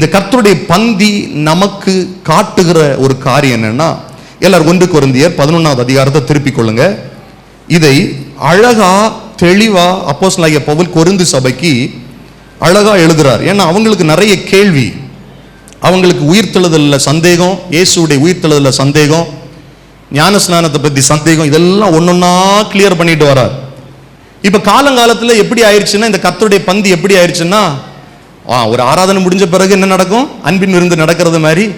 இந்த கர்த்தருடைய பந்தி நமக்கு காட்டுகிற ஒரு காரியம் என்னன்னா எல்லாரும் ஒன்று குருந்தியர் பதினொன்றாவது அதிகாரத்தை திருப்பிக் கொள்ளுங்க. இதை அழகா தெளிவா அப்போஸ்தலனாகிய பவுல் கொருந்து சபைக்கு அழகா எழுதுறார். ஏன்னா அவங்களுக்கு நிறைய கேள்வி. அவங்களுக்கு உயிர்த்தெழுதலில் சந்தேகம் இயேசுடைய உயிர்த்தெழுதலில் சந்தேகம் ஞான ஸ்நானத்தை பற்றி சந்தேகம் இதெல்லாம் ஒன்றொன்னா கிளியர் பண்ணிட்டு வரார். இப்போ காலங்காலத்தில் எப்படி ஆயிடுச்சுன்னா இந்த கத்தருடைய பந்தி எப்படி ஆயிடுச்சுன்னா ஒரு ஆராதனை முடிஞ்ச பிறகு என்ன நடக்கும்? அன்பின் விருந்து நடக்கிறது மாதிரி.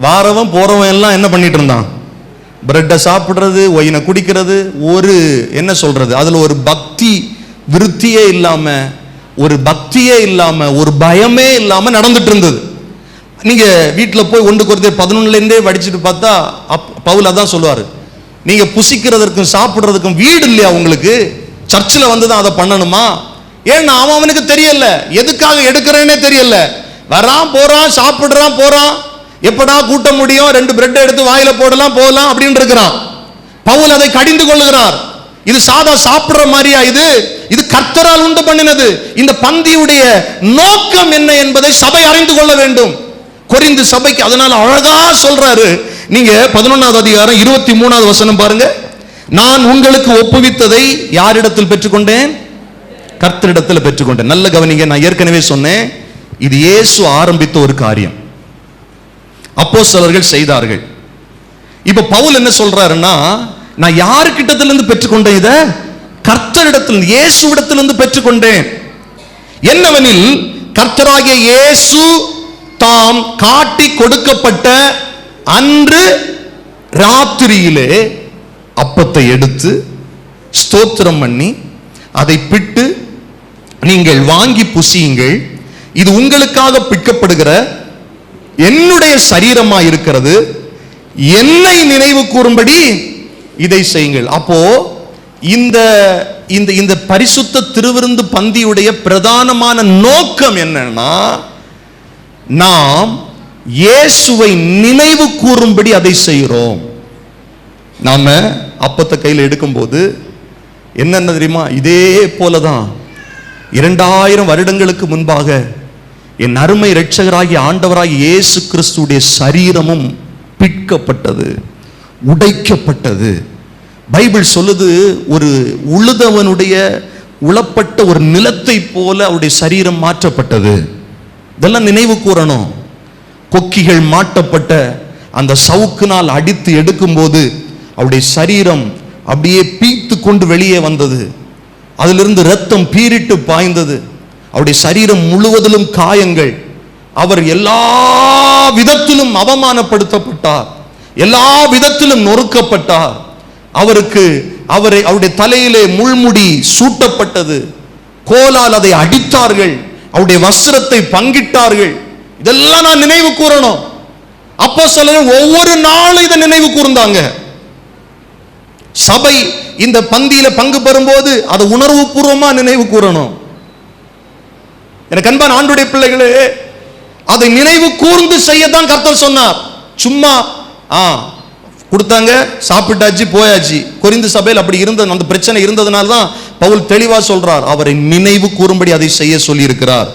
வாரவன் போறவன் எல்லாம் என்ன பண்ணிட்டு இருந்தான்? பிரெட்டை சாப்பிட்றது ஒயினை குடிக்கிறது ஒரு என்ன சொல்றது? அதில் ஒரு பக்தி விருத்தியே இல்லாம ஒரு பக்தியே இல்லாம ஒரு பயமே இல்லாம நடந்துட்டு இருந்தது. நீங்க வீட்டில் போய் ஒன்று குறைந்த பதினொன்னுலேருந்தே வடிச்சுட்டு பார்த்தா அப்- பவுல தான் சொல்லுவார். நீங்கள் புசிக்கிறதற்கும் சாப்பிட்றதுக்கும் வீடு இல்லையா உங்களுக்கு? சர்ச்சில் வந்து தான் அதை பண்ணணுமா? ஏன்னா அவன் அவனுக்கு தெரியல? எதுக்காக எடுக்கிறேன்னே தெரியல. வரான் போறான் சாப்பிடுறான் போறான். எப்படா கூட்ட முடியும்? ரெண்டு பிரெட் எடுத்து வாயில போடலாம் போகலாம் அப்படின்னு இருக்கிறான். பவுல் அதை கடிந்து கொள்ளுகிறார். இது சாதா சாப்பிடுற மாதிரியா இது? இது கர்த்தரால் உண்டு பண்ணினது. இந்த பந்தியுடைய நோக்கம் என்ன என்பதை சபை அறிந்து கொள்ள வேண்டும். கொரிந்து சபைக்கு அதனால அழகா சொல்றாரு. நீங்க பதினொன்னாவது அதிகாரம் இருபத்தி மூணாவது வசனம் பாருங்க. நான் உங்களுக்கு ஒப்புவித்ததை யாரிடத்தில் பெற்றுக்கொண்டேன்? கர்த்தரிடத்தில் பெற்றுக்கொண்டேன். நல்ல கவனிங்க நான் ஏற்கனவே சொன்னேன். இது இயேசு ஆரம்பித்த ஒரு காரியம். அப்போஸ்தலர்கள் செய்தார்கள். இப்ப பவுல் என்ன சொல்றாருன்னா நான் யாரு கிட்டத்திலிருந்து பெற்றுக்கொண்டேன் இத? கர்த்தரிடத்தில் இயேசுவிடத்திலிருந்து பெற்றுக்கொண்டேன். என்னவெனில் கர்த்தராகிய இயேசு தாம் காட்டி கொடுக்கப்பட்ட அன்று ராத்திரியிலே அப்பத்தை எடுத்து ஸ்தோத்திரம் பண்ணி அதை பிட்டு நீங்கள் வாங்கி புசியுங்கள். இது உங்களுக்காக பிற்கப்படுகிற என்னுடைய சரீரமா இருக்கிறது. என்னை நினைவு கூறும்படி இதை செய்யுங்கள். அப்போ இந்த இந்த இந்த பரிசுத்த திருவிருந்து பந்தியுடைய பிரதானமான நோக்கம் என்னன்னா நாம் இயேசுவை நினைவு கூறும்படி அதை செய்கிறோம். நாம அப்பத்தை கையில் எடுக்கும்போது என்னென்ன தெரியுமா? இதே போலதான். இரண்டாயிரம் வருடங்களுக்கு முன்பாக என் அருமை இரட்சகராகி ஆண்டவராகி இயேசு கிறிஸ்துடைய சரீரமும் பிற்கப்பட்டது உடைக்கப்பட்டது. பைபிள் சொல்லுது ஒரு உழுதவனுடைய உளப்பட்ட ஒரு நிலத்தை போல அவருடைய சரீரம் மாற்றப்பட்டது. இதெல்லாம் நினைவு கூறணும். கொக்கிகள் மாட்டப்பட்ட அந்த சவுக்குனால் அடித்து எடுக்கும்போது அவருடைய சரீரம் அப்படியே பீத்து கொண்டு வெளியே வந்தது. அதிலிருந்து ரத்தம் பீரிட்டு பாய்ந்தது. அவருடைய சரீரம் முழுவதிலும் காயங்கள். அவர் எல்லா விதத்திலும் அவமானப்படுத்தப்பட்டார். எல்லா விதத்திலும் நொறுக்கப்பட்டார். அவருக்கு அவரை அவருடைய தலையிலே முள்முடி சூட்டப்பட்டது. கோலால் அதை அடித்தார்கள். அவருடைய வஸ்திரத்தை பங்கிட்டார்கள். இதெல்லாம் நான் நினைவு கூறணும். அப்போ ஒவ்வொரு நாளும் இதை நினைவு கூர்ந்தாங்க. சபை இந்த பந்தியில பங்கு பெறும்போது அதை உணர்வு பூர்வமா நினைவு கூறணும். எனக்கு அன்பான ஆண்டுடைய பிள்ளைகளே அதை நினைவு கூர்ந்து செய்யத்தான் கர்த்தர் சொன்னார். சும்மா ஆ கொடுத்தாங்க சாப்பிட்டாச்சு போயாச்சு. குறிந்து சபையில் அப்படி இருந்த அந்த பிரச்சனை இருந்ததுனால தான் பவுல் தெளிவாக சொல்றார். அவரை நினைவு கூறும்படி அதை செய்ய சொல்லியிருக்கிறார்.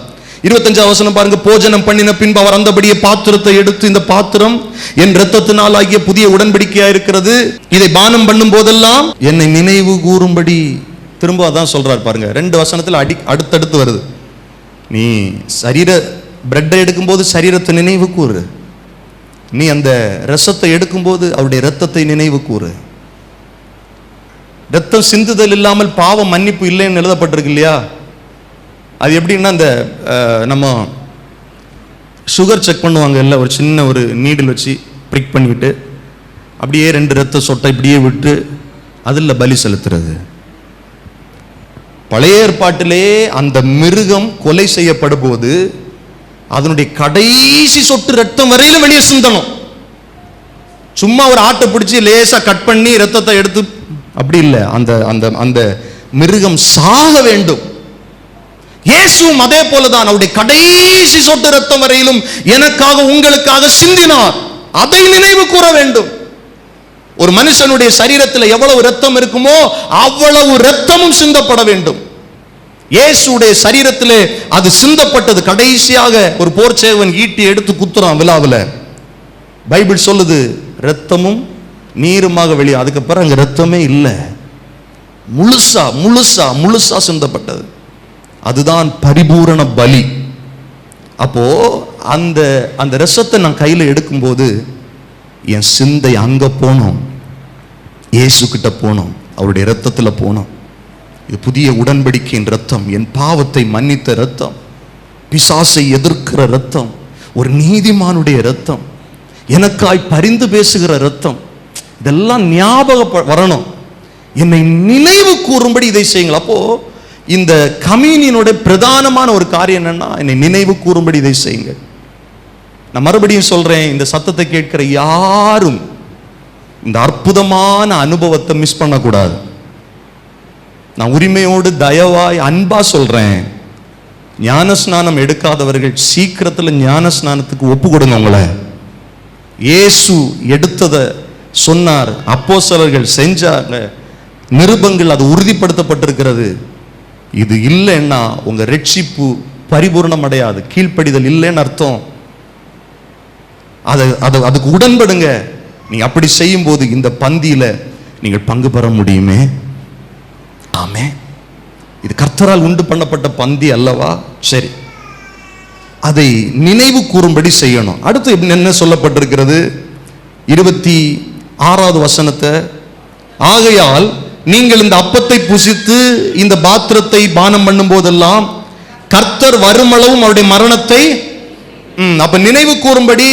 இருபத்தஞ்சாம் வசனம் பாருங்க போஜனம் பண்ணின பின்பு அவர் அந்தபடியே பாத்திரத்தை எடுத்து இந்த பாத்திரம் என் இரத்தத்தினால் ஆகிய புதிய உடன்படிக்கையா இருக்கிறது. இதை பானம் பண்ணும் போதெல்லாம் என்னை நினைவு கூறும்படி. திரும்ப அதான் சொல்றாரு பாருங்க ரெண்டு வசனத்தில் அடி அடுத்தடுத்து வருது. நீ சரீர பிரெட்டை எடுக்கும்போது சரீரத்தை நினைவு கூறு. நீ அந்த ரசத்தை எடுக்கும்போது அவருடைய ரத்தத்தை நினைவு கூறு. ரத்தம் சிந்துதல் இல்லாமல் பாவம் மன்னிப்பு இல்லைன்னு எழுதப்பட்டிருக்கு இல்லையா? அது எப்படின்னா அந்த நம்ம சுகர் செக் பண்ணுவாங்க இல்லை ஒரு சின்ன ஒரு நீடில் வச்சு ப்ரிக் பண்ணிவிட்டு அப்படியே ரெண்டு ரத்த சொட்டை இப்படியே விட்டு அதில் பலி செலுத்துறது. பழைய ஏற்பாட்டிலே அந்த மிருகம் கொலை செய்யப்படும்போது அதனுடைய கடைசி சொட்டு ரத்தம் வரையிலும் வெளியே சிந்தணும். சும்மா ஒரு ஆட்டை பிடிச்சி லேசாக கட் பண்ணி ரத்தத்தை எடுத்து அப்படி இல்லை. அந்த அந்த அந்த மிருகம் சாக வேண்டும். இயேசுவும் அதே போலதான் அவருடைய கடைசி சொட்டு ரத்தம் வரையிலும் எனக்காக உங்களுக்காக சிந்தினார். அதை நினைவு கூற வேண்டும். ஒரு மனுஷனுடைய சரீரத்தில் எவ்வளவு ரத்தம் இருக்குமோ அவ்வளவு ரத்தமும் சிந்தப்பட வேண்டும். இயேசுடைய சரீரத்திலே அது சிந்தப்பட்டது. கடைசியாக ஒரு போர் சேவன் ஈட்டி எடுத்து குத்துறான் விழாவில். பைபிள் சொல்லுது ரத்தமும் நீருமாக வெளியே அதுக்கப்புறம் அங்கே ரத்தமே இல்லை. முழுசா முழுசா முழுசா சிந்தப்பட்டது. அதுதான் பரிபூரண பலி. அப்போ அந்த அந்த ரசத்தை நான் கையில் எடுக்கும்போது என் சிந்தை அங்கே போனோம். இயேசுக்கிட்ட போனோம். அவருடைய ரத்தத்தில் போனோம். இது புதிய உடன்படிக்கையின் ரத்தம் என் பாவத்தை மன்னித்த ரத்தம் பிசாசை எதிர்க்கிற ரத்தம் ஒரு நீதிமானுடைய ரத்தம் எனக்காய் பரிந்து பேசுகிற ரத்தம் இதெல்லாம் ஞாபக வரணும். என்னை நினைவு கூறும்படி இதை செய்யுங்கள். அப்போது இந்த கம்யூனியனோட பிரதானமான ஒரு காரியம் என்னன்னா என்னை நினைவு கூறும்படி இதை செய்யுங்கள். நான் மறுபடியும் சொல்றேன் இந்த சத்தத்தை கேட்கிற யாரும் இந்த அற்புதமான அனுபவத்தை மிஸ் பண்ணக்கூடாது. நான் உரிமையோடு தயவாய் அன்பா சொல்றேன். ஞானஸ்நானம் எடுக்காதவர்கள் சீக்கிரத்தில் ஞானஸ்நானத்துக்கு ஒப்பு கொடுங்க உங்களை. இயேசு எடுத்ததை சொன்னார் அப்போஸ்தலர்கள் செஞ்சாங்க நிருபங்கள் அது உறுதிப்படுத்தப்பட்டிருக்கிறது. இது இல்லைன்னா உங்க ரட்சிப்பு பரிபூர்ணம் அடையாது கீழ்ப்படிதல் இல்லைன்னு அர்த்தம். அதை அது அதுக்கு உடன்படுங்க. நீ அப்படி செய்யும்போது இந்த பந்தியில நீங்கள் பங்கு பெற முடியுமே? ஆமே இது கர்த்தரால் உண்டு பண்ணப்பட்ட பந்தி அல்லவா? சரி. அதை நினைவு கூறும்படி செய்யணும். அடுத்து என்ன சொல்லப்பட்டிருக்கிறது? இருபத்தி ஆறாவது வசனத்தை ஆகையால் நீங்கள் இந்த அப்பத்தை புசித்து இந்த பாத்திரத்தை பானம் பண்ணும் போதெல்லாம் கர்த்தர் வருமளவும் அவருடைய மரணத்தை ம், அப்ப நினைவு கூறும்படி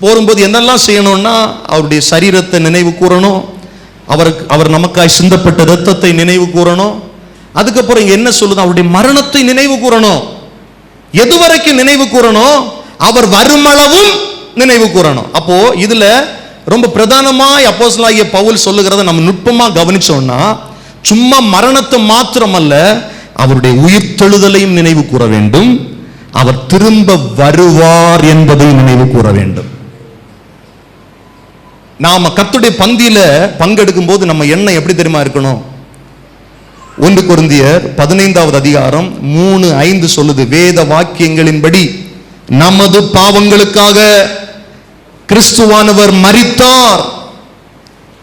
போரும்போது என்னெல்லாம் செய்யணும்னா அவருடைய சரீரத்தை நினைவு கூறணும் அவருக்கு அவர் நமக்காய் சிந்தப்பட்ட ரத்தத்தை நினைவு கூறணும் அதுக்கப்புறம் என்ன சொல்லுது? அவருடைய மரணத்தை நினைவு கூறணும். எது வரைக்கும் நினைவு கூறணும்? அவர் வருமளவும் நினைவு கூறணும். அப்போ இதுல ரொம்ப பிரதானமாய் அப்போசலாகிய பவுல் சொல்லுகிறத நம்ம நுட்பமா கவனிச்சோம்னா சும்மா மரணத்தை மாத்திரமல்ல அவருடைய உயிர்த்தெழுதலையும் நினைவு கூற வேண்டும். அவர் திரும்ப வருவார் என்பதை நினைவு கூற வேண்டும். நாம கத்துடைய பந்தியில பங்கெடுக்கும் போது நம்ம எண்ணம் எப்படி தெரியுமா இருக்கணும்? ஒன்று கொருந்தியர் பதினைந்தாவது அதிகாரம் மூணு ஐந்து சொல்லுது வேத வாக்கியங்களின்படி நமது பாவங்களுக்காக கிறிஸ்துவானவர் மறித்தார்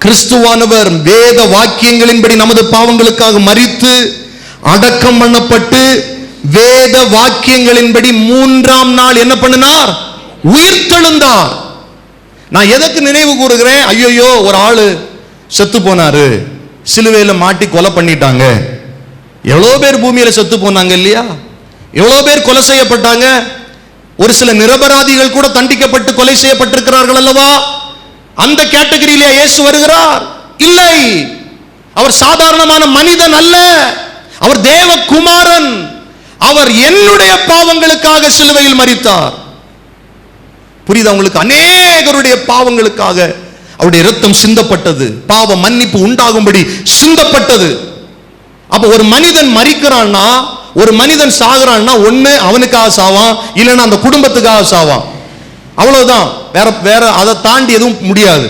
கிறிஸ்துவானவர் வேத வாக்கியங்களின்படி நமது பாவங்களுக்காக மறித்து அடக்கம் பண்ணப்பட்டு வேத வாக்கியங்களின்படி மூன்றாம் நாள் என்ன பண்ணினார்? உயிர்த்தெழுந்தார். நான் எதற்கு நினைவு கூறுகிறேன்? ஐயோயோ ஒரு ஆளு செத்து போனாரு. சிலுவையில மாட்டி கொலை பண்ணிட்டாங்க. எவ்வளோ பேர் பூமியில செத்து போனாங்க இல்லையா? எவ்வளோ பேர் கொலை செய்யப்பட்டாங்க? ஒரு சில நிரபராதிகள் கூட தண்டிக்கப்பட்டு கொலை செய்யப்பட்டிருக்கிறார்கள் அல்லவா? அந்த கேட்டகரியிலே இயேசு வருகிறார். இல்லை. அவர் சாதாரணமான மனிதன் அல்ல. அவர் தேவகுமாரன். அவர் என்னுடைய பாவங்களுக்காக சிலுவையில் மறித்தார் புரியுதா உங்களுக்கு? அநேகருடைய பாவங்களுக்காக அவருடைய இரத்தம் சிந்தப்பட்டது. பாவ மன்னிப்பு உண்டாகும்படி சிந்தப்பட்டது. அப்ப ஒரு மனிதன் மறிக்கிறான்னா ஒரு மனிதன் சாகுறான்னா ஒன்று அவனுக்காக சாவான் இல்லைன்னா அந்த குடும்பத்துக்காக சாவான். அவ்வளவுதான். வேற வேற அதை தாண்டி எதுவும் முடியாது.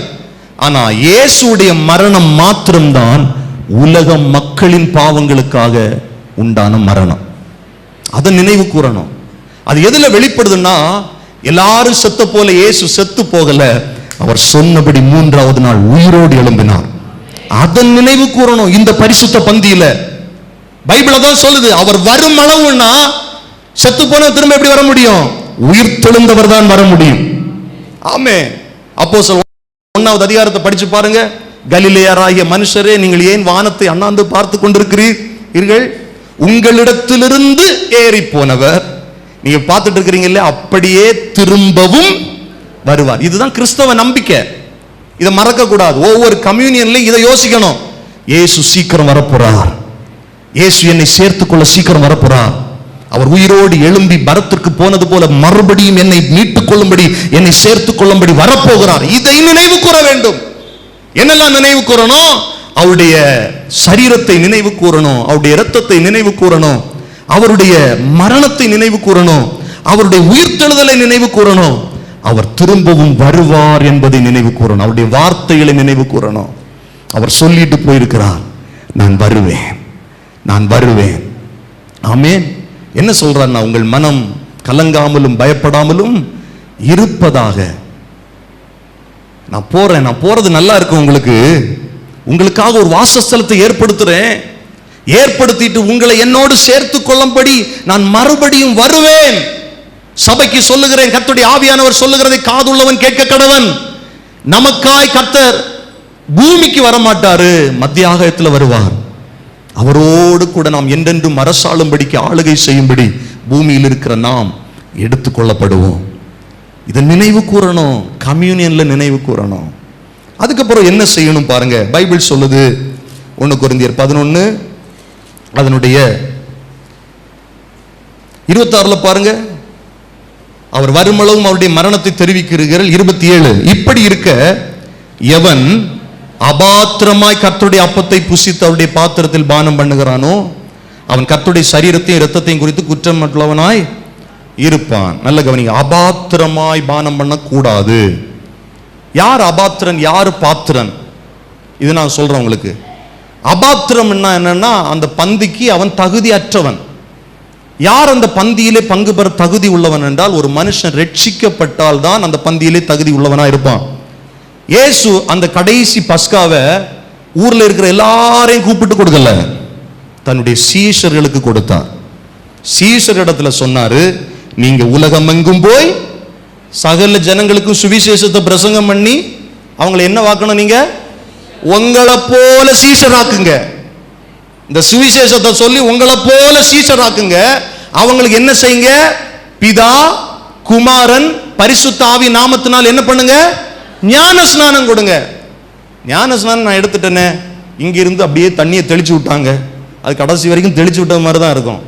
ஆனா இயேசுடைய மரணம் மாத்திரம்தான் உலக மக்களின் பாவங்களுக்காக உண்டான மரணம். அதை நினைவு கூறணும். அது எதுல வெளிப்படுதுன்னா எல்லாரும் செத்த போல இயேசு செத்து போகல அவர் சொன்னபடி மூன்றாவது நாள் உயிரோடு எழும்பினார். அதன் நினைவு கூறணும். இந்த பரிசுத்த பந்தியில பைபிள் தான் சொல்லுது அவர் வரும் அளவுன்னா செத்து போன திரும்ப எப்படி வர முடியும்? உயிர் தெழுந்தவர் தான் வர முடியும். ஆமே. அப்போ ஒன்னாவது அதிகாரத்தை படிச்சு பாருங்க. கலிலேயராகிய மனுஷரே நீங்கள் ஏன் வானத்தை அண்ணாந்து பார்த்து கொண்டிருக்கிறீர்கள்? உங்களிடத்திலிருந்து ஏறி போனவர் நீங்க பார்த்துட்டு இருக்கிறீங்கல்ல அப்படியே திரும்பவும் வருவார். இதுதான் கிறிஸ்தவ நம்பிக்கை. இதை மறக்க கூடாது ஒவ்வொரு கம்யூனியன்லயும் இதை யோசிக்கணும். ஏசு சீக்கிரம் வரப்போறார். இயேசு என்னை சேர்த்துக்கொள்ள சீக்கிரம் வரப்போறான். அவர் உயிரோடு எழும்பி பரத்திற்கு போனது போல மறுபடியும் என்னை மீட்டுக் கொள்ளும்படி என்னை சேர்த்துக் கொள்ளும்படி வரப்போகிறார். இதை நினைவு கூற வேண்டும். என்னெல்லாம் நினைவு கூறணும்? அவருடைய சரீரத்தை நினைவு கூறணும். அவருடைய இரத்தத்தை நினைவு கூறணும். அவருடைய மரணத்தை நினைவு கூறணும். அவருடைய உயிர்த்தெழுதலை நினைவு கூறணும். அவர் திரும்பவும் வருவார் என்பதை நினைவு கூறணும். அவருடைய வார்த்தைகளை நினைவு கூறணும். அவர் சொல்லிட்டு போயிருக்கிறார் நான் வருவேன். நான் வருவேன். ஆமேன். என்ன சொல்றான்னா உங்கள் மனம் கலங்காமலும் பயப்படாமலும் இருப்பதாக. நான் போறேன் நான் போறது நல்லா இருக்கும் உங்களுக்கு. உங்களுக்காக ஒரு வாசஸ்தலத்தை ஏற்படுத்துறேன். ஏற்படுத்திட்டு உங்களை என்னோடு சேர்த்து கொள்ளும்படி நான் மறுபடியும் வருவேன். சபைக்கு சொல்லுகிறேன் கர்த்தருடைய ஆவியானவர் சொல்லுகிறதை காதுள்ளவன் கேட்க கடவன். நமக்காய் கர்த்தர் பூமிக்கு வரமாட்டாரு மத்திய ஆகாயத்தில் வருவார். அவரோடு கூட நாம் என்றென்றும் அரசாளும்படிக்கு ஆளுகை செய்யும்படி பூமியில் இருக்கிற நாம் எடுத்துக்கொள்ளப்படுவோம். இதை நினைவு கூறணும். கம்யூனியன்ல நினைவு கூறணும். அதுக்கப்புறம் என்ன செய்யணும் பாருங்க. பைபிள் சொல்லுது ஒன்று குருந்தியர் பதினொன்று அதனுடைய இருபத்தாறுல பாருங்க. அவர் வருமளவும் அவருடைய மரணத்தை தெரிவிக்கிறீர்கள். இருபத்தி ஏழு. இப்படி இருக்க எவன் அபாத்திரமாய் கர்த்தருடைய அப்பத்தை புசித்து அவருடைய பாத்திரத்தில் பானம் பண்ணுகிறானோ அவன் கர்த்தருடைய சரீரத்தையும் இரத்தத்தையும் குறித்து குற்றமற்றவனாய் இருப்பான். நல்ல கவனிங்க. அபாத்திரமாய் பானம் பண்ணக்கூடாது. யார் அபாத்திரன் யார் பாத்திரன்? இது நான் சொல்றேன் உங்களுக்கு. அபாத்திரம் என்னன்னா அந்த பந்திக்கு அவன் தகுதி அற்றவன் யார் அந்த பந்தியிலே பங்கு பெற தகுதி உள்ளவன் என்றால் ஒரு மனுஷன் ரட்சிக்கப்பட்டால் தான் அந்த பந்தியிலே தகுதி உள்ளவனா இருப்பான். இயேசு அந்த கடைசி பஸ்காவை ஊரில் இருக்கிற எல்லாரையும் கூப்பிட்டு கொடுக்கல. தன்னுடைய சீஷர்களுக்கு கொடுத்தார். சீஷர் இடத்துல சொன்னாரு நீங்க உலகமெங்கும் போய் சகல ஜனங்களுக்கு சுவிசேஷத்தை பிரசங்கம் பண்ணி அவங்கள என்ன வாக்கணும் நீங்க? உங்களை போல சீஷராக்குங்க. இந்த சுவிசேஷத்தை சொல்லி உங்களை போல சீஷராக்குங்க. அவங்களுக்கு என்ன செய்யுங்க? பிதா குமாரன் பரிசுத்த ஆவி நாமத்தினால் என்ன பண்ணுங்க? ஞான ஸ்நானம் கொடுங்க. ஞான ஸ்நானம் நான் எடுத்துட்டேனே. இங்கிருந்து அப்படியே தண்ணியை தெளிச்சு விட்டாங்க. அது கடைசி வரைக்கும் தெளிச்சு விட்ட மாதிரி தான் இருக்கும்.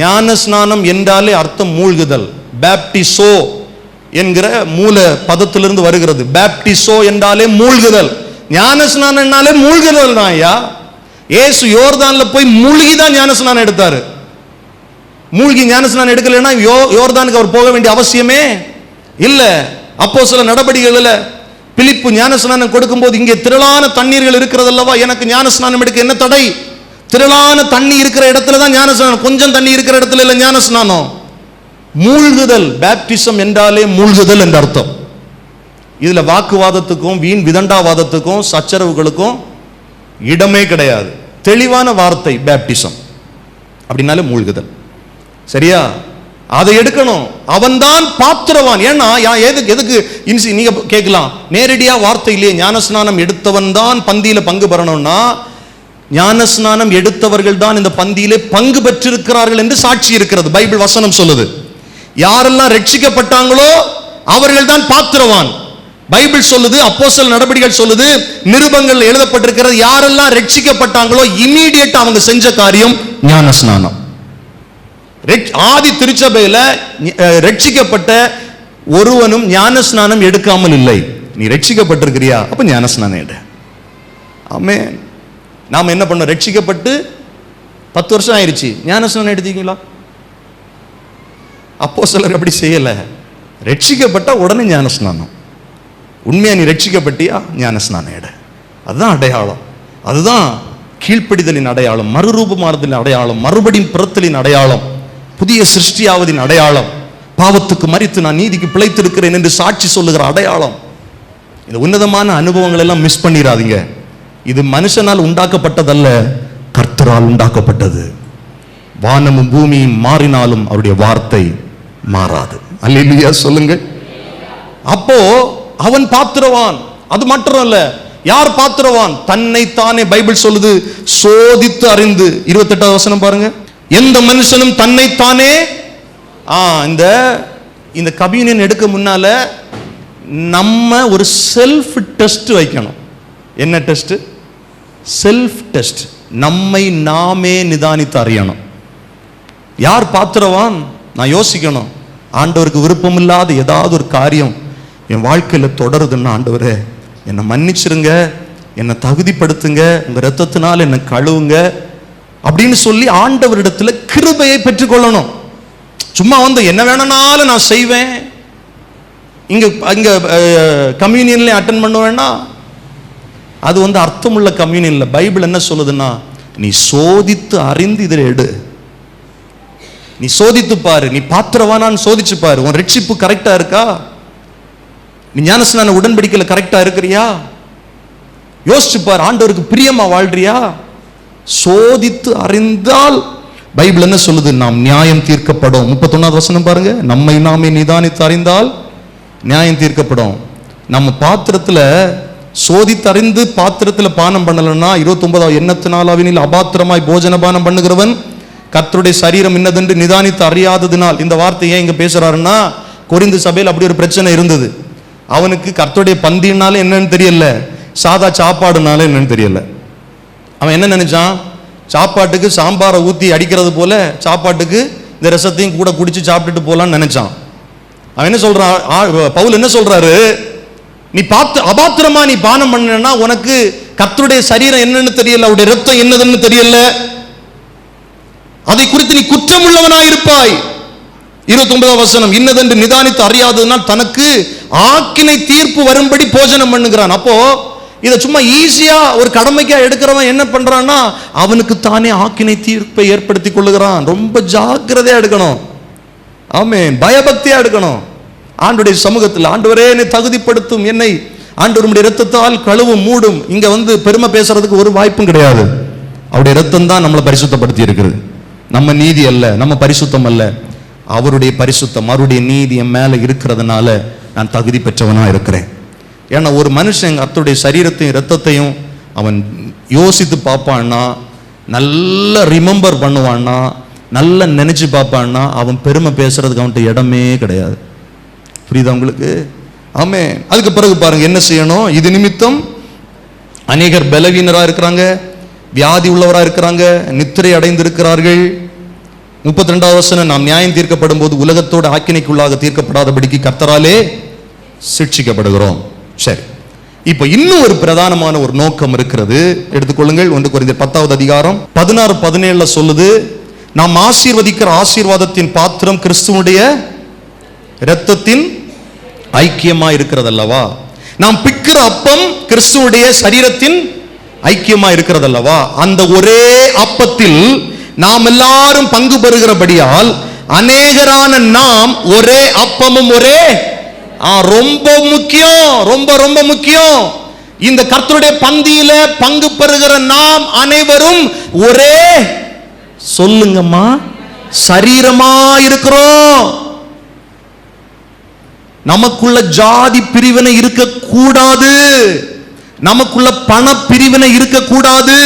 ஞான ஸ்நானம் என்றாலே அர்த்தம் மூழ்குதல். பேப்டிசோ என்கிற மூல பதத்திலிருந்து வருகிறது. பேப்டிசோ என்றாலே மூழ்குதல். ஞான ஸ்நானம்னாலே மூழ்குதல் தான் ஐயா. ஏசு யோர்தான்ல போய் மூழ்கி தான் ஞான ஸ்நானம் எடுத்தார். மூழ்கி ஞான ஸ்நானம் எடுக்கலைன்னா யோ யோர்தானுக்கு அவர் போக வேண்டிய அவசியமே இல்லை. அப்போ சில நடவடிக்கைகளில் பிலிப்பு ஞானஸ்நானம் கொடுக்கும்போது இங்கே திரளான தண்ணீர்கள் இருக்கிறது அல்லவா எனக்கு ஞானஸ்நானம் எடுக்க என்ன தடை? திரளான தண்ணி இருக்கிற இடத்துல தான் ஞானஸ்நானம். கொஞ்சம் தண்ணி இருக்கிற இடத்துல இல்லை ஞானஸ்நானம். மூழ்குதல் பேப்டிசம் என்றாலே மூழ்குதல் என்ற அர்த்தம். இதில் வாக்குவாதத்துக்கும் வீண் விதண்டாவாதத்துக்கும் சச்சரவுகளுக்கும் இடமே கிடையாது. தெளிவான வார்த்தை பேப்டிசம் அப்படின்னாலே மூழ்குதல். சரியா? அதை எடுக்கணும். அவன்தான் பாத்திரவான். ஏன்னா யா- எதுக்கு எதுக்கு இன்சி நீங்க கேட்கலாம். நேரடியா வார்த்தையிலேயே ஞானஸ்நானம் எடுத்தவன் தான் பந்தியில பங்கு பெறணும்னா ஞானஸ்நானம் எடுத்தவர்கள் தான் இந்த பந்தியிலே பங்கு பெற்றிருக்கிறார்கள் என்று சாட்சி இருக்கிறது. பைபிள் வசனம் சொல்லுது. யாரெல்லாம் ரட்சிக்கப்பட்டாங்களோ அவர்கள் தான் பாத்திரவான். பைபிள் சொல்லுது அப்போசல் நடவடிக்கைகள் சொல்லுது நிருபங்கள் எழுதப்பட்டிருக்கிறது. யாரெல்லாம் ரட்சிக்கப்பட்டாங்களோ இமீடியட் அவங்க செஞ்ச காரியம் ஞானஸ்நானம். ஆதி திருச்சபையில ரட்சிக்கப்பட்ட ஒருவனும் ஞானஸ்நானம் எடுக்காமல் இல்லை. நீ ரட்சிக்கப்பட்டிருக்கிறியா? அப்ப ஞானஸ்நானம் எடு. ஆமே நாம் என்ன பண்ணோம்? ரட்சிக்கப்பட்டு பத்து வருஷம் ஆயிருச்சு. ஞானஸ்நானம் எடுத்தீங்களா? அப்போ சிலர் அப்படி செய்யலை. ரட்சிக்கப்பட்ட உடனே ஞானஸ்நானம். உண்மையா நீ ரட்சிக்கப்பட்டியா? ஞானஸ்நானம் எடு. அதுதான் அடையாளம். அதுதான் கீழ்ப்படிதலின் அடையாளம் மறுரூபமானதின் அடையாளம் மறுபடியும் பிறத்தலின் அடையாளம். புதிய சிருஷ்டியாவதின் அடையாளம். பாவத்துக்கு மறித்து நான் நீதிக்கு பிழைத்திருக்கிறேன் என்று சாட்சி சொல்லுகிற அடையாளம். இந்த உன்னதமான அனுபவங்கள் எல்லாம் மிஸ் பண்ணிடாதீங்க இது மனுஷனால் உண்டாக்கப்பட்டதல்ல கர்த்தரால் உண்டாக்கப்பட்டது. வானமும் பூமியும் மாறினாலும் அவருடைய வார்த்தை மாறாது. அல்லா சொல்லுங்க. அப்போ அவன் பாத்திரவான். அது மட்டும் இல்ல யார் பாத்திரவான்? தன்னை தானே பைபிள் சொல்லுது சோதித்து அறிந்து. இருபத்தெட்டாவது வசனம் பாருங்க. எந்த மனுஷனும் தன்னைத்தானே ஆ இந்த இந்த கம்யூனியன் எடுக்க முன்னால நம்ம ஒரு செல்ஃப் டெஸ்ட் வைக்கணும். என்ன டெஸ்ட் செல்ஃப் டெஸ்ட் நம்மை நாமே நிதானித்து அறியணும். யார் பாத்திரவான்? நான் யோசிக்கணும். ஆண்டவருக்கு விருப்பம் இல்லாத ஏதாவது ஒரு காரியம் என் வாழ்க்கையில் தொடருதுன்னு ஆண்டவரே என்னை மன்னிச்சிருங்க. என்னை தகுதிப்படுத்துங்க. உங்க ரத்தத்தினால் என்னை கழுவுங்க. அப்படின்னு சொல்லி ஆண்டவரிடத்துல கிருபையை பெற்றுக்கொள்ளணும். சும்மா வந்து என்ன வேணும்னாலும் நான் செய்வேன். இங்க இங்க கம்யூனியன்ல அட்டன் பண்ணுவேன்னா அது வந்து அர்த்தமுள்ள கம்யூனியன்ல பைபிள் என்ன சொல்லுதுன்னா நீ சோதித்து அறிந்து இதில் எடு. நீ சோதித்து பாரு. நீ பாத்திரவானான்னு சோதிச்சு பாரு. உன் ரட்சிப்பு கரெக்டா இருக்கா? நீ ஞானஸ்நான உடன்படிக்கையில் கரெக்டா இருக்கிறியா? யோசிச்சு பாரு. ஆண்டவருக்கு பிரியமா வாழ்றியா? சோதித்து அறிந்தால் பைபிள் என்ன சொல்லுது? நாம் நியாயம் தீர்க்கப்படும். முப்பத்தொன்னாவது வசனம் பாருங்க. நம்மை நாமே நிதானித்து அறிந்தால் நியாயம் தீர்க்கப்படும். நம்ம பாத்திரத்துல சோதித்தறிந்து பாத்திரத்துல பானம் பண்ணலன்னா இருபத்தி ஒன்பதாவது எண்ணத்தினாலாவினில் அபாத்திரமாய் போஜன பானம் பண்ணுகிறவன் கர்த்தருடைய சரீரம் இன்னதென்று நிதானித்து அறியாததினால். இந்த வார்த்தையை இங்க பேசுறாருன்னா கொரிந்து சபையில் அப்படி ஒரு பிரச்சனை இருந்தது. அவனுக்கு கர்த்தருடைய பந்தினால என்னன்னு தெரியல. சாதா சாப்பாடுனால என்னன்னு தெரியல. அவன் என்ன நினைச்சான்? சாப்பாட்டுக்கு சாம்பாரை ஊற்றி அடிக்கிறது போல சாப்பாட்டுக்கு இந்த ரசத்தையும் கூட குடிச்சு சாப்பிட்டுட்டு போகலான்னு நினைச்சான். அவன் என்ன சொல்றான்? பவுல் என்ன சொல்றாரு? நீ பார்த்து அபாத்திரமா நீ பானம் பண்ணனா உனக்கு கத்தருடைய சரீரம் என்னன்னு தெரியல அவருடைய ரத்தம் என்னதுன்னு தெரியல. அதை குறித்து நீ குற்றம் உள்ளவனாய் இருப்பாய். இருபத்தி ஒன்பதாம் வசனம் இன்னதென்று நிதானித்து அறியாததுனால் தனக்கு ஆக்கினை தீர்ப்பு வரும்படி போஜனம் பண்ணுகிறான். அப்போ இதை சும்மா ஈஸியாக ஒரு கடமைக்காக எடுக்கிறவன் என்ன பண்ணுறான்னா அவனுக்கு தானே ஆக்கினை தீர்ப்பை ஏற்படுத்தி கொள்ளுகிறான். ரொம்ப ஜாக்கிரதையாக எடுக்கணும். ஆமே பயபக்தியாக எடுக்கணும். ஆண்டுடைய சமூகத்தில் ஆண்டவரே என்னை தகுதிப்படுத்தும். என்னை ஆண்டவருடைய ரத்தத்தால் கழுவும் மூடும். இங்கே வந்து பெருமை பேசுறதுக்கு ஒரு வாய்ப்பும் கிடையாது. அவருடைய ரத்தம் தான் நம்மளை பரிசுத்தப்படுத்தி இருக்குது. நம்ம நீதி அல்ல நம்ம பரிசுத்தம் அல்ல. அவருடைய பரிசுத்தம் அவருடைய நீதி என் மேலே இருக்கிறதுனால நான் தகுதி பெற்றவனாக இருக்கிறேன். ஏன்னா ஒரு மனுஷன் அத்துடைய சரீரத்தையும் இரத்தத்தையும் அவன் யோசித்து பார்ப்பான்னா நல்லா ரிமெம்பர் பண்ணுவான்னா நல்லா நினச்சி பார்ப்பான்னா அவன் பெருமை பேசுறதுக்கு அவன்கிட்ட இடமே கிடையாது. புரியுதா உங்களுக்கு? ஆமே. அதுக்கு பிறகு பாருங்க என்ன செய்யணும்? இது நிமித்தம் அநேகர் பலவீனராக இருக்கிறாங்க வியாதி உள்ளவராக இருக்கிறாங்க நித்திரை அடைந்திருக்கிறார்கள். முப்பத்தி ரெண்டாவது வசனம் நாம் நியாயம் தீர்க்கப்படும் போது உலகத்தோட ஆக்கினைக்குள்ளாக தீர்க்கப்படாதபடிக்கு கர்த்தராலே சிக்ஷிக்கப்படுகிறோம் சரி. இப்போ இன்னும் ஒரு பிரதானமான ஒரு நோக்கம் இருக்கிறது. எடுத்துக்கொள்ளுங்கள் ஒன்று குறைந்த பத்தாவது அதிகாரம் பதினாறு பதினேழுல சொல்லுது நாம் ஆசீர்வதிக்கிற ஆசீர்வாதத்தின் பாத்திரம் கிறிஸ்துவனுடைய இரத்தத்தின் ஐக்கியமா இருக்கிறது அல்லவா நாம் பிக்கிற அப்பம் கிறிஸ்துவனுடைய சரீரத்தின் ஐக்கியமா இருக்கிறது அல்லவா அந்த ஒரே அப்பத்தில் நாம் எல்லாரும் பங்கு பெறுகிறபடியால் அநேகரான நாம் ஒரே அப்பமும் ஒரே ரொம்ப முக்கியம் ரொம்ப ரொம்ப முக்கியம். இந்த கர்த்தருடைய பந்தியில பங்கு பெறுகிற நாம் அனைவரும் ஒரே சொல்லுங்கம்மா சரீரமா இருக்கிறோம். நமக்குள்ள ஜாதி பிரிவினை இருக்க கூடாது நமக்குள்ள பண பிரிவினை இருக்க கூடாது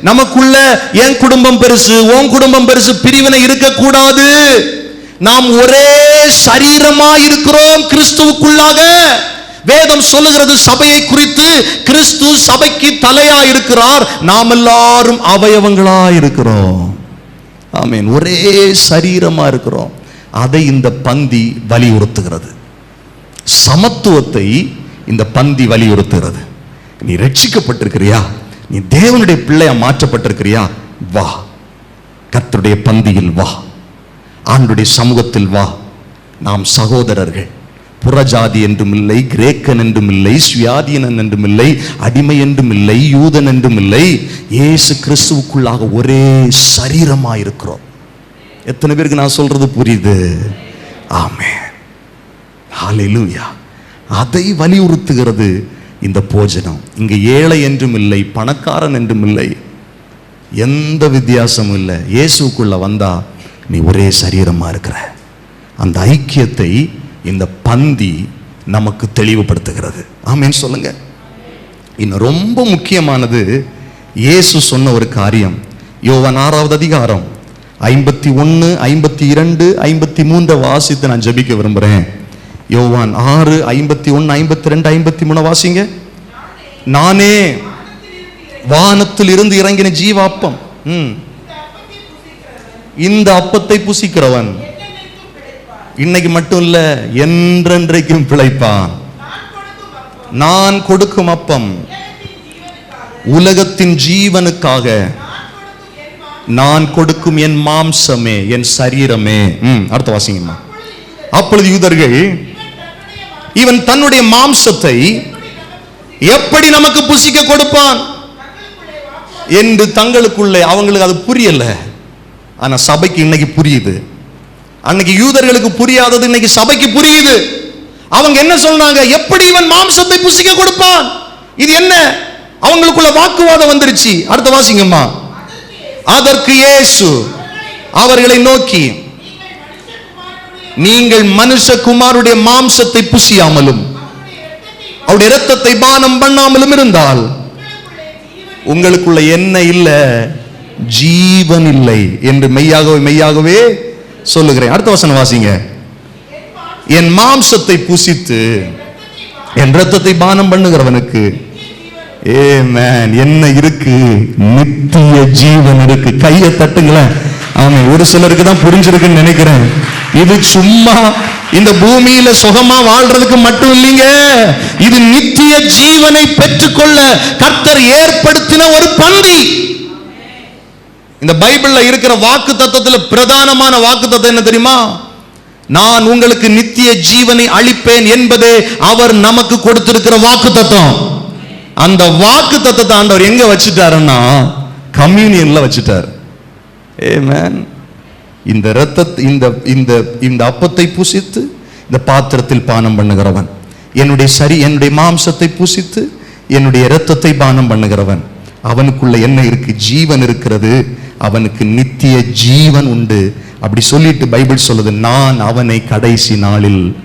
நமக்குள்ள என் குடும்பம் பெருசு உன் குடும்பம் பெருசு பிரிவினை இருக்க கூடாது நாம் ஒரே சரீரமா இருக்கிறோம் கிறிஸ்துவுக்குள்ளாக. வேதம் சொல்லுகிறது சபையை குறித்து கிறிஸ்து சபைக்கு தலையா இருக்கிறார் நாம் எல்லாரும் அவயவங்களா இருக்கிறோம் ஆமீன். ஒரே சரீரமா இருக்கிறோம் அதை இந்த பந்தி வலியுறுத்துகிறது. சமத்துவத்தை இந்த பந்தி வலியுறுத்துகிறது. நீ ரட்சிக்கப்பட்டிருக்கிறியா? நீ தேவனுடைய பிள்ளையா மாற்றப்பட்டிருக்கிறியா? வா. கர்த்தருடைய பந்தியில் வா. ஆண்டுடைய சமூகத்தில் வா. நாம் சகோதரர்கள். புறஜாதி என்றும் இல்லை கிரேக்கன் என்றும் இல்லை சுயாதீனன் என்றும் இல்லை அடிமை என்றும் இல்லை யூதன் என்றும் இல்லை. இயேசு கிறிஸ்துவுக்குள்ளாக ஒரே சரீரமா இருக்கிறோம். எத்தனை பேருக்கு நான் சொல்றது புரியுது? ஆமே ஹalleluya. அதை வலியுறுத்துகிறது இந்த போஜனம். இங்க ஏழை என்றும் இல்லை பணக்காரன் என்றும் இல்லை. எந்த வித்தியாசமும் இல்லை. இயேசுக்குள்ள வந்தா நீ ஒரே சரீரமாக இருக்கிற. அந்த ஐக்கியத்தை இந்த பந்தி நமக்கு தெளிவுபடுத்துகிறது. ஆமேன்னு சொல்லுங்க. இன்னும் ரொம்ப முக்கியமானது இயேசு சொன்ன ஒரு காரியம். யோவான் ஆறாவது அதிகாரம் ஐம்பத்தி ஒன்று ஐம்பத்தி இரண்டு ஐம்பத்தி மூன்றை வாசித்து நான் ஜெபிக்க விரும்புகிறேன் யோவான் ஆறு ஐம்பத்தி ஒன்று ஐம்பத்தி ரெண்டு ஐம்பத்தி மூணு வாசிங்க. நானே வானத்தில் இருந்து இறங்கின ஜீவாப்பம். ம். இந்த அப்பத்தை புசிக்கிறவன். இன்னைக்கு மட்டும் இல்ல என்றென்றைக்கும் பிழைப்பான். நான் கொடுக்கும் அப்பம் உலகத்தின் ஜீவனுக்காக. நான் கொடுக்கும் என் மாம்சமே என் சரீரமே. ம், அடுத்த வாசிங்கம்மா. அப்பொழுது யூதர்கள் இவன் தன்னுடைய மாம்சத்தை எப்படி நமக்கு புசிக்க கொடுப்பான்? என்று தங்களுக்குள்ளே அவங்களுக்கு அது புரியல. ஆனா சபைக்கு இன்னைக்கு புரியுது. அன்னைக்கு யூதர்களுக்கு புரியாதது இன்னைக்கு சபைக்கு புரியுது. அவங்க என்ன சொன்னாங்க எப்படி இவன் மாம்சத்தை புசிக்க கொடுப்பான்? இது என்ன? அவங்களுக்குள்ள வாக்குவாதம் வந்துருச்சு. அடுத்த வாசிங்கம்மா. அதற்கு இயேசு அவர்களை நோக்கி நீங்கள் மனுஷகுமாருடைய மாம்சத்தை புசியாமலும் அவருடைய இரத்தத்தை பானம் பண்ணாமலும் இருந்தால் உங்களுக்குள்ள என்ன இல்லை? ஜீவன் இல்லை என்று மெய்யாகவே மெய்யாகவே சொல்லுகிறேன். அடுத்த வசனம் வாசிங்க. என் மாம்சத்தை புசித்து என் ரத்தத்தை பானம் பண்ணுகிறவனுக்கு ஏ மேன் என்ன இருக்கு? நித்திய ஜீவன் இருக்கு. கையை தட்டுங்களேன். ஆமா ஒரு சிலருக்கு தான் புரிஞ்சிருக்குன்னு நினைக்கிறேன். இது சும்மா இந்த பூமியில சுகமா வாழ்றதுக்கு மட்டும் இல்லைங்க. இது நித்திய ஜீவனை பெற்றுக்கொள்ள கர்த்தர் ஏற்படுத்தின ஒரு பந்தி. இந்த பைபிளில் இருக்கிற வாக்கு தத்துவத்தில் பிரதானமான வாக்கு தத்துவம் என்ன தெரியுமா? நான் உங்களுக்கு நித்திய ஜீவனை அளிப்பேன் என்பதே அவர் நமக்கு கொடுத்திருக்கிற வாக்கு தத்துவம் அந்த வாக்கு தத்துவத்தை ஆண்டவர் எங்க வச்சுட்டாருன்னா கம்யூனியன்ல வச்சுட்டார். ஏமேன் இந்த ரத்தத்தை இந்த இந்த இந்த அப்பத்தை புசித்து இந்த பாத்திரத்தில் பானம் பண்ணுகிறவன். என்னுடைய சரி என்னுடைய மாம்சத்தை புசித்து என்னுடைய இரத்தத்தை பானம் பண்ணுகிறவன். அவனுக்குள்ள என்ன இருக்கு? ஜீவன் இருக்கிறது. அவனுக்கு நித்திய ஜீவன் உண்டு. அப்படி சொல்லிட்டு பைபிள் சொல்லுது நான் அவனை கடைசி நாளில்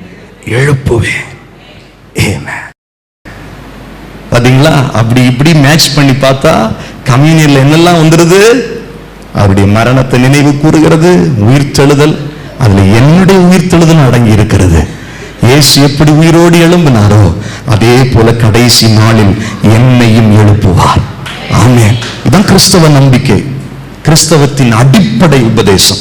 எழுப்புவேன். பாத்தீங்களா? அப்படி இப்படி மேட்ச் பண்ணி பார்த்தா கம்யூனியன்ல என்னெல்லாம் வந்துருது? அவருடைய மரணத்தை நினைவு கூறுகிறது உயிர்த்தெழுதல் அதுல என்னுடைய உயிர்த்தெழுதல் அடங்கி இருக்கிறது. இயேசு எப்படி உயிரோடு எழும்பினாரோ அதே போல கடைசி நாளில் என்னையும் எழுப்புவார். ஆமே இதுதான் கிறிஸ்தவ நம்பிக்கை. கிறிஸ்தவத்தின் அடிப்படை உபதேசம்.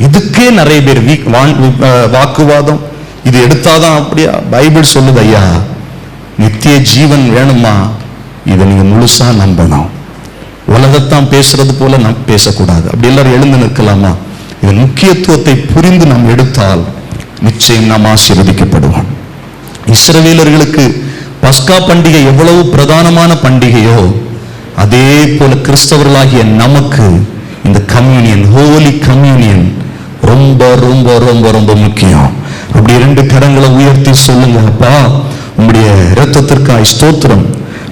இதுக்கே நிறைய பேர் வீக்- வாக்குவாதம். இது எடுத்தாதான் அப்படியா? பைபிள் சொல்லுது ஐயா நித்திய ஜீவன் வேணுமா? இதை நீங்க முழுசா நம்பணும். உலகத்தான் பேசுறது போல நாம் பேசக்கூடாது. அப்படி எல்லாரும் எழுந்து நிற்கலாமா? இதன் முக்கியத்துவத்தை புரிந்து நாம் எடுத்தால் நிச்சயம் நாம் ஆசீர்வதிக்கப்படுவோம். இஸ்ரவேலர்களுக்கு பஸ்கா பண்டிகை எவ்வளவு பிரதானமான பண்டிகையோ அதே போல கிறிஸ்தவர்களாகிய நமக்கு இந்த கம்யூனியன் ஹோலி கம்யூனியன் ரொம்ப ரொம்ப ரொம்ப ரொம்ப முக்கியம். அப்படி ரெண்டு கரங்களை உயர்த்தி சொல்லுங்க அப்பா. உங்களுடைய இரத்தத்திற்காய் ஸ்தோத்திரம்.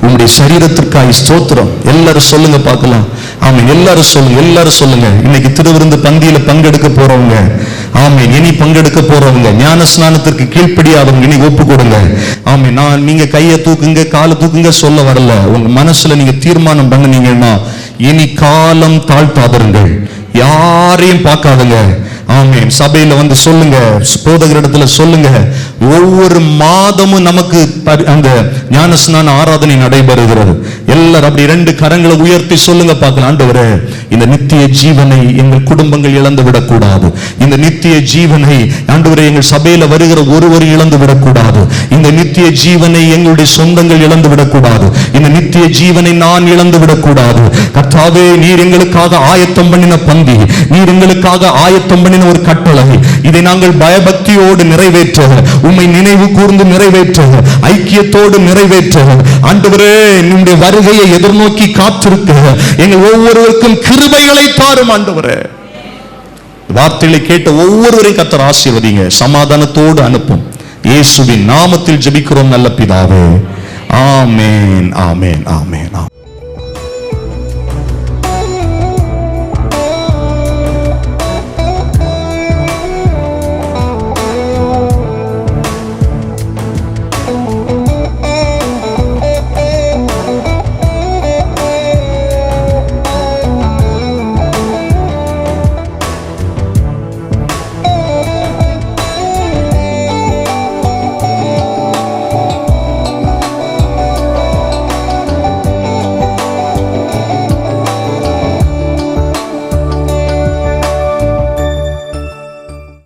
உங்களுடைய சரீரத்திற்காய் ஸ்தோத்திரம். எல்லாரும் சொல்லுங்க பார்க்கலாம். ஆமாம் எல்லாரும் சொல்லுங்க எல்லாரும் சொல்லுங்க. இன்னைக்கு திருவிருந்து பந்தியில பங்கெடுக்க போறவங்க. ஆமே இனி பங்கெடுக்க போறவங்க. ஞான ஸ்நானத்திற்கு கீழ்ப்படியாதவங்க இனி ஒப்பு கொடுங்க ஆமே நான் நீங்க கையை தூக்குங்க காலை தூக்குங்க சொல்ல வரல. உங்க மனசுல நீங்க தீர்மானம் பண்ணுனீங்கன்னா இனி காலம் தாழ்த்தாதருங்கள் யாரையும் பார்க்காதுங்க. ஆமீன். சபையில வந்து சொல்லுங்க போதகரிடத்துல சொல்லுங்க. ஒவ்வொரு மாதமும் நமக்கு அந்த ஞானஸ்நான ஆராதனை நடைபெறுகிறது. எல்லாரும் அப்படி ரெண்டு கரங்களை உயர்த்தி சொல்லுங்க பார்க்கலாம் ஆண்டவரே. இந்த நித்திய ஜீவனை எங்கள் குடும்பங்கள் இழந்து விடக்கூடாது இந்த நித்திய ஜீவனை ஆண்டவரே எங்கள் சபையில வருகிற ஒருவரும் இழந்து விடக்கூடாது இந்த நித்திய ஜீவனை எங்களுடைய சொந்தங்கள் இழந்து விடக்கூடாது இந்த நித்திய ஜீவனை நான் இழந்து விடக்கூடாது கர்த்தாவே நீர் எங்களுக்காக ஆயத்தம் பண்ணின பந்தி நீர் எங்களுக்காக ஆயத்தம் பண்ணின ஒரு கட்டளை. இதை நாங்கள் பயபக்தியோடு நிறைவேற்ற உம்மை நினைவு கூர்ந்து நிறைவேற்ற ஐக்கியத்தோடு நிறைவேற்ற ஆண்டவரே உம்முடைய வருகையை எதிர்நோக்கி காத்திருக்க. எங்கள் ஒவ்வொருவருக்கும் கிரு கிருபைகளை தாரும் ஆண்டவரே. வார்த்தைகளை கேட்ட ஒவ்வொருவரையும் கத்தர் ஆசீர்வதிங்க. சமாதானத்தோடு அனுப்பும். இயேசுவின் நாமத்தில் ஜெபிக்கிறோம் நல்ல பிதாவே. ஆமேன் ஆமேன் ஆமேன் ஆமேன்.